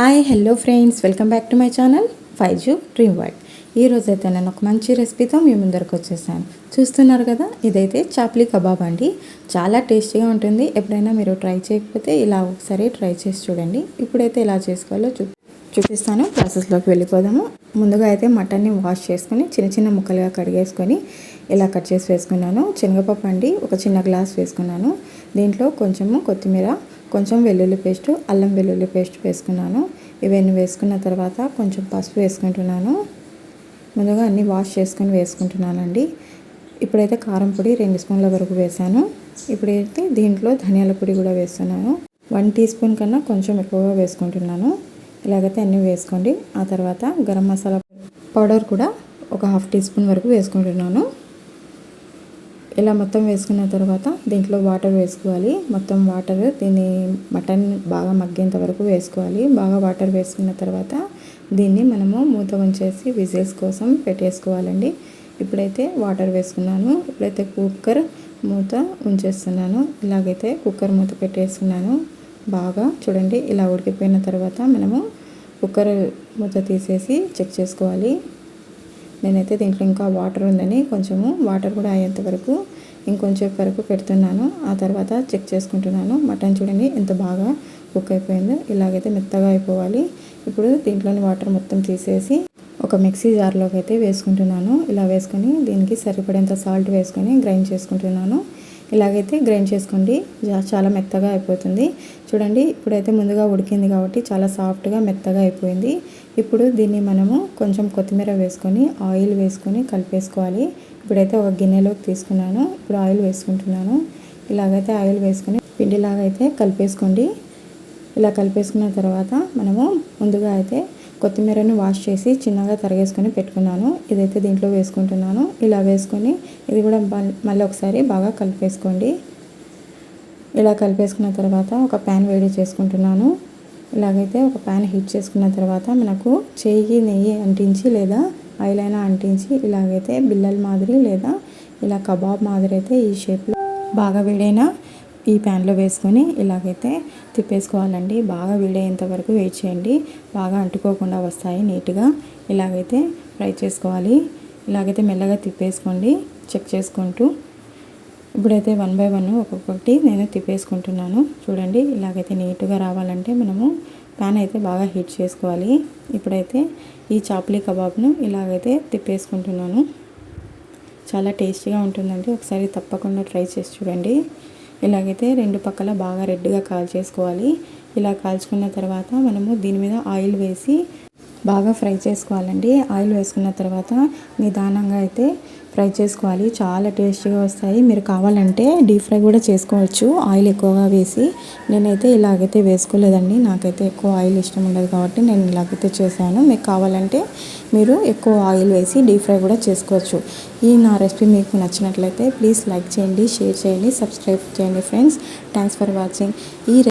Hi hello friends welcome back to my channel five zoo dream world ఈరోజైతే నేను ఒక మంచి రెసిపీతో మీ ముందరకు వచ్చేసాను. చూస్తున్నారు కదా ఇదైతే చాప్లీ కబాబ్ అండి. చాలా టేస్టీగా ఉంటుంది. ఎప్పుడైనా మీరు ట్రై చేయకపోతే ఇలా ఒకసారి ట్రై చేసి చూడండి. ఇప్పుడైతే ఎలా చేసుకోవాలో చూ చూపిస్తాను. ప్రాసెస్లోకి వెళ్ళిపోదాము. ముందుగా అయితే మటన్ని వాష్ చేసుకొని చిన్న చిన్న ముక్కలుగా కడిగేసుకొని ఇలా కట్ చేసి వేసుకున్నాను. శనగపప్పు అండి ఒక చిన్న గ్లాస్ వేసుకున్నాను. దీంట్లో కొంచెము కొత్తిమీర కొంచెం వెల్లుల్లి పేస్ట్ అల్లం వెల్లుల్లి పేస్ట్ వేసుకున్నాను. ఇవన్నీ వేసుకున్న తర్వాత కొంచెం పసుపు వేసుకుంటున్నాను. ముందుగా అన్నీ వాష్ చేసుకొని వేసుకుంటున్నానండి. ఇప్పుడైతే కారం పొడి రెండు స్పూన్ల వరకు వేసాను ఇప్పుడైతే దీంట్లో ధనియాల పొడి కూడా వేస్తున్నాను. వన్ టీ స్పూన్ కన్నా కొంచెం ఎక్కువగా వేసుకుంటున్నాను. ఇలాగైతే అన్నీ వేసుకోండి. ఆ తర్వాత గరం మసాలా పౌడర్ కూడా ఒక హాఫ్ టీ స్పూన్ వరకు వేసుకుంటున్నాను. ఇలా మొత్తం వేసుకున్న తర్వాత దీంట్లో వాటర్ వేసుకోవాలి. మొత్తం వాటర్ దీన్ని మటన్ బాగా మగ్గేంత వరకు వేసుకోవాలి. బాగా వాటర్ వేసుకున్న తర్వాత దీన్ని మనము మూత ఉంచేసి విజిల్స్ కోసం పెట్టేసుకోవాలండి. ఇప్పుడైతే వాటర్ వేసుకున్నాను. ఇప్పుడైతే కుక్కర్ మూత ఉంచేస్తున్నాను. ఇలాగైతే కుక్కర్ మూత పెట్టేసుకున్నాను. బాగా చూడండి ఇలా ఉడికిపోయిన తర్వాత మనము కుక్కర్ మూత తీసేసి చెక్ చేసుకోవాలి. నేనైతే దీంట్లో ఇంకా వాటర్ ఉందని కొంచెము వాటర్ కూడా అయ్యేంత వరకు ఇంకొంచెం వరకు పెడుతున్నాను. ఆ తర్వాత చెక్ చేసుకుంటున్నాను. మటన్ చూడండి ఎంత బాగా కుక్ అయిపోయిందో. ఇలాగైతే మెత్తగా అయిపోవాలి. ఇప్పుడు దీంట్లోని వాటర్ మొత్తం తీసేసి ఒక మిక్సీ జార్లోకి అయితే వేసుకుంటున్నాను. ఇలా వేసుకొని దీనికి సరిపడేంత సాల్ట్ వేసుకొని గ్రైండ్ చేసుకుంటున్నాను. ఇలాగైతే గ్రైండ్ చేసుకోండి. చాలా మెత్తగా అయిపోతుంది. చూడండి ఇప్పుడైతే ముందుగా ఉడికింది కాబట్టి చాలా సాఫ్ట్గా మెత్తగా అయిపోయింది. ఇప్పుడు దీన్ని మనము కొంచెం కొత్తిమీర వేసుకొని ఆయిల్ వేసుకొని కలిపేసుకోవాలి. ఇప్పుడైతే ఒక గిన్నెలోకి తీసుకున్నాను. ఇప్పుడు ఆయిల్ వేసుకుంటున్నాను. ఇలాగైతే ఆయిల్ వేసుకొని పిండిలాగా అయితే కలిపేసుకోండి. ఇలా కలిపేసుకున్న తర్వాత మనము ముందుగా అయితే కొత్తిమీరను వాష్ చేసి చిన్నగా తరిగేసుకొని పెట్టుకున్నాను. ఇదైతే దీంట్లో వేసుకుంటున్నాను. ఇలా వేసుకొని ఇది కూడా మళ్ళీ ఒకసారి బాగా కలిపేసుకోండి. ఇలా కలిపేసుకున్న తర్వాత ఒక ప్యాన్ వేడి చేసుకుంటున్నాను. ఇలాగైతే ఒక ప్యాన్ హీట్ చేసుకున్న తర్వాత మనకు చేయి నెయ్యి అంటించి లేదా ఆయిల్ అయినా అంటించి ఇలాగైతే బిల్లల మాదిరి లేదా ఇలా కబాబ్ మాదిరి అయితే ఈ షేప్లో బాగా వేడైన ఈ ప్యాన్లో వేసుకొని ఇలాగైతే తిప్పేసుకోవాలండి. బాగా వేడేంత వరకు వెయిట్ చేయండి. బాగా అంటుకోకుండా వస్తాయి నీట్గా. ఇలాగైతే ఫ్రై చేసుకోవాలి. ఇలాగైతే మెల్లగా తిప్పేసుకోండి. చెక్ చేసుకుంటూ. ఇప్పుడైతే వన్ బై వన్ ఒక్కొక్కటి నేను తిప్పేసుకుంటున్నాను. చూడండి ఇలాగైతే నీట్గా రావాలంటే మనము ప్యాన్ అయితే బాగా హీట్ చేసుకోవాలి. ఇప్పుడైతే ఈ చాపలీ కబాబ్ను ఇలాగైతే తిప్పేసుకుంటున్నాను. చాలా టేస్టీగా ఉంటుందండి. ఒకసారి తప్పకుండా ట్రై చేసి చూడండి. ఇలాగైతే రెండు పక్కల బాగా రెడ్గా కాల్చేసుకోవాలి ఇలా కాల్చుకున్న తర్వాత మనము దీని మీద ఆయిల్ వేసి బాగా ఫ్రై చేసుకోవాలండి. ఆయిల్ వేసుకున్న తర్వాత నిదానంగా అయితే ఫ్రై చేసుకోవాలి. చాలా టేస్టీగా వస్తాయి. మీరు కావాలంటే డీప్ ఫ్రై కూడా చేసుకోవచ్చు. ఆయిల్ ఎక్కువగా వేసి నేనైతే ఇలాగైతే వేసుకోలేదండి. నాకైతే ఎక్కువ ఆయిల్ ఇష్టం ఉండదు కాబట్టి నేను ఇలాగైతే చేశాను. మీకు కావాలంటే మీరు ఎక్కువ ఆయిల్ వేసి డీప్ ఫ్రై కూడా చేసుకోవచ్చు. ఈ నా రెసిపీ మీకు నచ్చినట్లయితే ప్లీజ్ లైక్ చేయండి షేర్ చేయండి సబ్స్క్రైబ్ చేయండి ఫ్రెండ్స్. Thanks for watching. ఈ